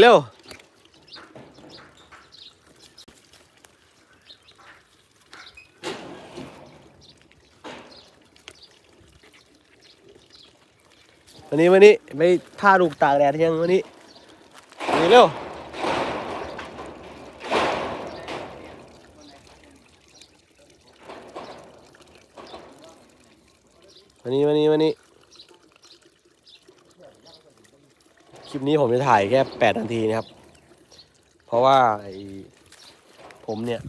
เร็ว วันนี้วันนี้ไปท่าลูกตากแดดยังวันนี้วันนี้เร็ววันนี้วันนี้วันนี้ คลิปนี้ผมจะถ่ายแค่แปดนาทีนะครับ เพราะว่าไอ้ผมเนี่ย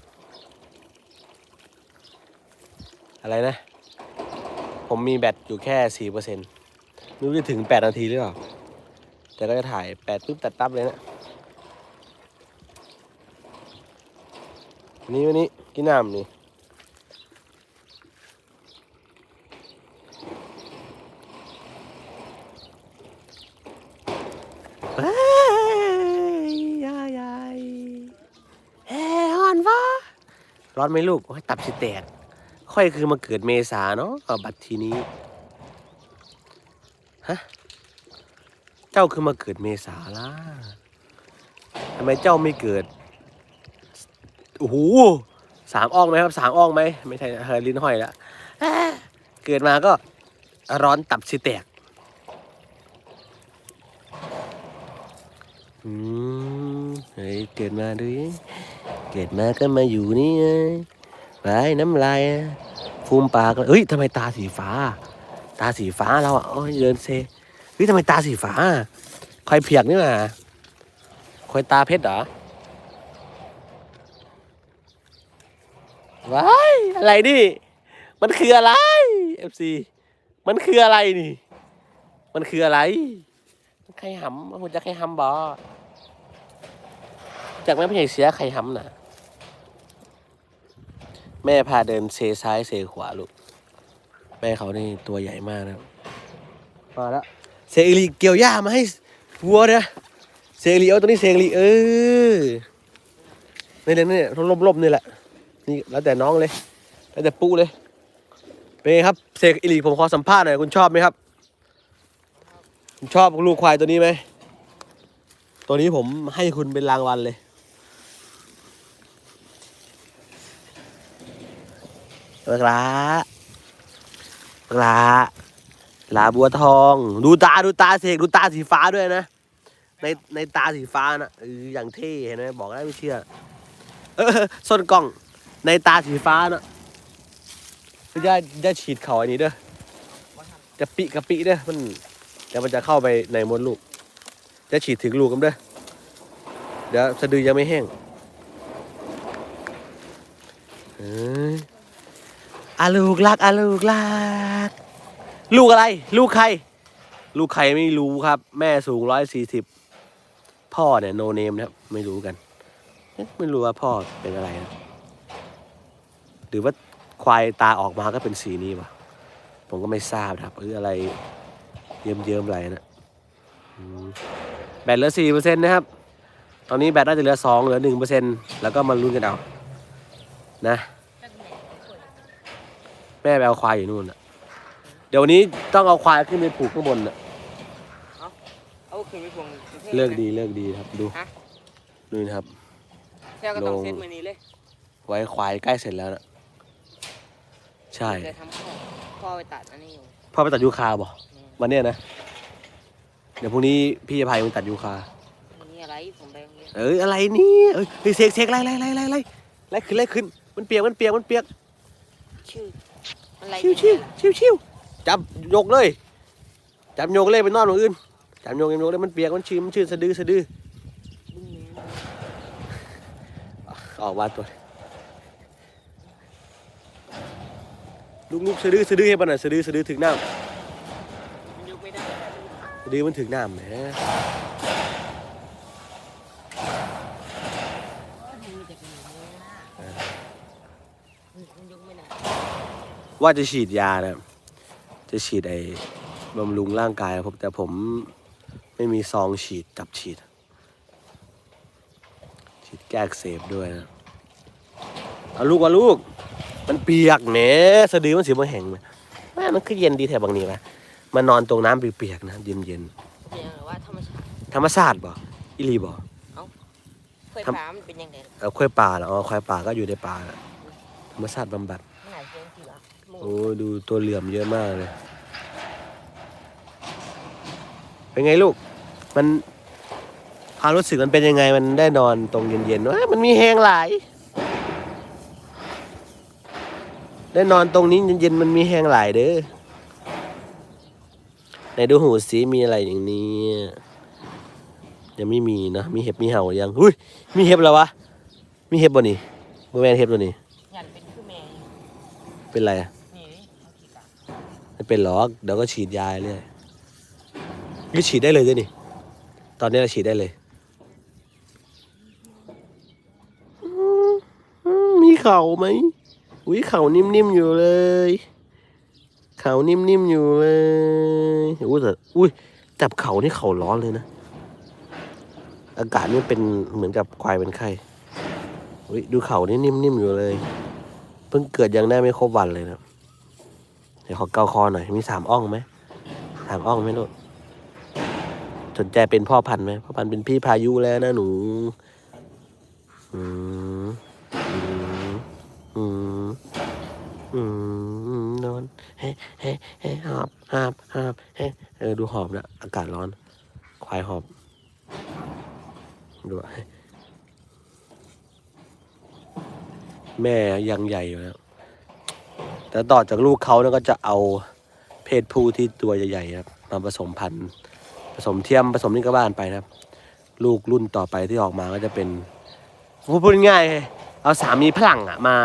อะไรนะ ผมมีแบตอยู่แค่สี่เปอร์เซ็นต์ไม่รู้จะถึงแปดนาทีหรือเปล่า แต่ก็จะถ่ายแปดปุ๊บตัดตับเลยนะนนี้วันนี้กินน้ำนี่ เฮ้ยยายยายเฮ้ฮอนวะ ร้อนไหมลูกโอ้ยตับสิแตก ค่อยคือมาเกิดเมษาเนาะบัตรทีนี้ฮะเจ้าคือมาเกิดเมษาล่ะทำไมเจ้าไม่เกิดโอ้โหสามอ่องไหมครับสามอ่องไหมไม่ใช่เฮอลิ้นห้อยแล้วเกิดมาก็ร้อนตับสิแตกอืมเฮ้ยเกิดมาดูดิ เกิดมาก็มาอยู่นี่ไงไปน้ำลายฟูมปากเลยเฮ้ยทำไมตาสีฟ้า ตาสีฟ้าเราอะโอ้ยเดินเซเฮ้ยทำไมตาสีฟ้าคอยเพียกนี่มาคอยตาเพชรเหรอว้ายอะไรนี่ มันคืออะไรเอฟซีมันคืออะไรนี่ มันคืออะไรไข่หำคุณจะไข่หำบอจากแม่พี่ใหญ่เสียไข่หำน่ะ แม่พาเดินเซซ้ายเซขวาลูก แม่เขานี่ตัวใหญ่มากนะครับมาแล้วเซอิริเกี่ยวหญ้ามาให้วัวนะเซอิริเอาตัวนี้เซอิริเออนี่เลยนี่ลบๆนี่แหละนี่แล้วแต่น้องเลย แล้วแต่ปุ๊เลยเป็นไงครับเซอิริผมขอสัมภาษณ์หน่อยคุณชอบไหมครับชอบลูกควายตัวนี้ไหมตัวนี้ผมให้คุณเป็นรางวัลเลย ปลาปลาปลาบัวทอง ดูตาดูตาเสกดูตาสีฟ้าด้วยนะ ในในตาสีฟ้านะอออย่างเท่เห็นไหมบอกแล้ไม่เชื่อ เออส้นกล้อง ในตาสีฟ้านะจะจะฉีดเข่าอันนี้เด้อจะปิกะปิเด้อมันเดี๋ยวมันจะเข้าไปในมดลูก จะฉีดถึงลูกกันเด้อเดี๋ยวสะดือยังไม่แห้งเอ้ อาลูกรักอาลูกรัก ลูกอะไร ลูกใคร ลูกใครไม่รู้ครับ แม่สูงร้อยสี่สิบพ่อเนี่ยโนเนมนะครับ ไม่รู้กัน ไม่รู้ว่าพ่อเป็นอะไรนะหรือว่าควายตาออกมาก็เป็นสีนี้ปะผมก็ไม่ทราบครับหรืออะไรเยิ้มเยิ้มๆไหลนะแบตเหลือสี่เปอร์เซ็นต์นะครับ ตอนนี้แบตน่าจะเหลือสองเหลือหนึ่งเปอร์เซ็นต์แล้วก็มาลุ้นกันเอา นะ ม่ไปเอาควายอยู่นู่นน่ะ เดี๋ยววันนี้ต้องเอาควายขึ้นไปผูกข้างบนน่ะ เอาขึ้นไปพวงเลิกดีเลิกดีครับดูฮะ ดูนะครับแค่ก็ต้องลงเซ็ตมือนี้เลยไว้ควายใกล้เสร็จแล้วนะใช่จะทำข้อข้อไปตัดอันนี้อยู่พ่อไปตัดยูคาบ่อืมวันเนี้ยนะ เดี๋ยวพรุ่งนี้พี่จะพาไปตัดยูคาอันนี้อะไรผมไปโรงเรียนเอ้ยอะไรเนี่ยเอ้ยเฮ้ยเสกเสกไล่ไล่ไล่ไล่ไล่ไล่ขึ้นไล่ขึ้นมันเปียกมันเปียกมันเปียกชื่อ อะไรชิวชิวชิวชิวจับยกเลย จับโยกเลยไปนอนตรงอื่นจับโยกโยกเลยมันเปียกมันชื้นมันชื้นสะดือสะดือบึ้งเนี้ยออกมาตัวลูกลูกสะดือสะดือให้มันหน่อยสะดือสะดือถึงน้มันยกไม่ได้ำสะดือมันถึงน้ำแหม มันมีแต่เป็นอย่างนี้นะมันยกไม่ได้ ว่าจะฉีดยานะจะฉีดไอ้บำรุงร่างกายผมแต่ผมไม่มีซองฉีดจับฉีด ฉีดแก้อักเสบด้วยนะเอาลูกว่าลูก มันเปียกแหมสะดือมันสีมันแห้งไหมแม่มันก็เย็นดีแถวบางนี้ปะมานอนตรงน้ำเปียกๆนะเย็นเรียกว่าธรรมชาติๆธรรมชาติบ่อีหลีบอกเคยทำปลามันเป็นยังไงเอาควายป่าเหรออ๋อควายป่าก็อยู่ในป่าน่ะธรรมชาติบำบัด โอ้ดูตัวเหลื่อมเยอะมากเลย เป็นไงลูก มันความรู้สึกมันเป็นยังไงมันได้นอนตรงเย็นๆว่ามันมีแหงหลาย ได้นอนตรงนี้เย็นๆมันมีแหงหลายเด้อไหนดูหูสีมีอะไรอย่างนี้ยังไม่มีนะมีเห็บมีเห่าหรือยังหุ้ยมีเห็บแล้ววะมีเห็บบ่นี่บ่แม่นเห็บบ่นี่ยันเป็นคือแม่อยู่เป็นไรอะนี่เอาขี้กา ไม่เป็นหรอกเดี๋ยวก็ฉีดยาเรื่อยนี่ฉีดได้เลยด้วยนี่ตอนนี้เราฉีดได้เลยมีเข่าไหมอุ้ยเข่านิ่มๆอยู่เลยเข่านิ่มๆอยู่เลยอุ้ยแต่อุ้ยจับเข่านี่เข่าร้อนเลยนะ อากาศนี่เป็นเหมือนกับควายเป็นไข้อุ้ยดูเข่านี่นิ่มๆอยู่เลย เพิ่งเกิดยังได้ไม่ครบวันเลยนะ ดี๋ยวขอเกาคอหน่อย มีสามอ่องไหมสามอ่องไหมลูกสนใจเป็นพ่อพันธุ์ไหมพ่อพันธุ์เป็นพี่พายุแล้วนะหนู อืมอืมอืมอืมนอนเฮ้เฮ้เฮ้หอบหอบหอบเฮ้เออดูหอบนะอากาศร้อน ควายหอบดูแม่ยังใหญ่อยู่แล้ว แต่ต่อจากลูกเขาเนี่ยก็จะเอาเพศผู้ที่ตัวใหญ่ๆครับมาผสมพันธุ์ผสมเทียมผสมนี่ก็บ้านไปนะครับ ลูกรุ่นต่อไปที่ออกมาก็จะเป็นพูดง่ายๆเอาสามีพลังอะมา